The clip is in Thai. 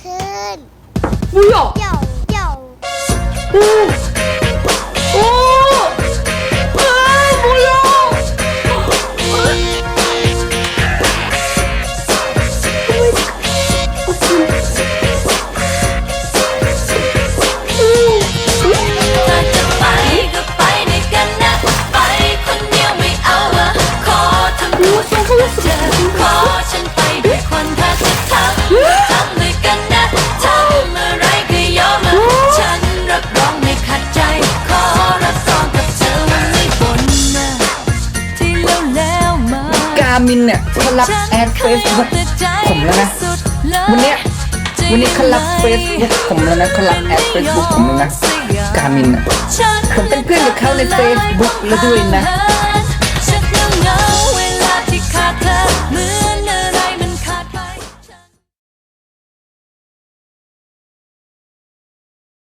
ขึ้นบูยอกโเอ้ยเอ้ยโอ้ขอเธอามินเนี่ยเขารับแอดเฟซบุ๊กผมแล้วนะวันเนี้ยวันนี้เขารับเฟซบุ๊กผมแล้วนะเขารับแอดเฟซบุ๊กผมแล้วนะกามินอะผมเป็นเพื่อนกับเขาในเฟซบุ๊กแล้วด้วยนะ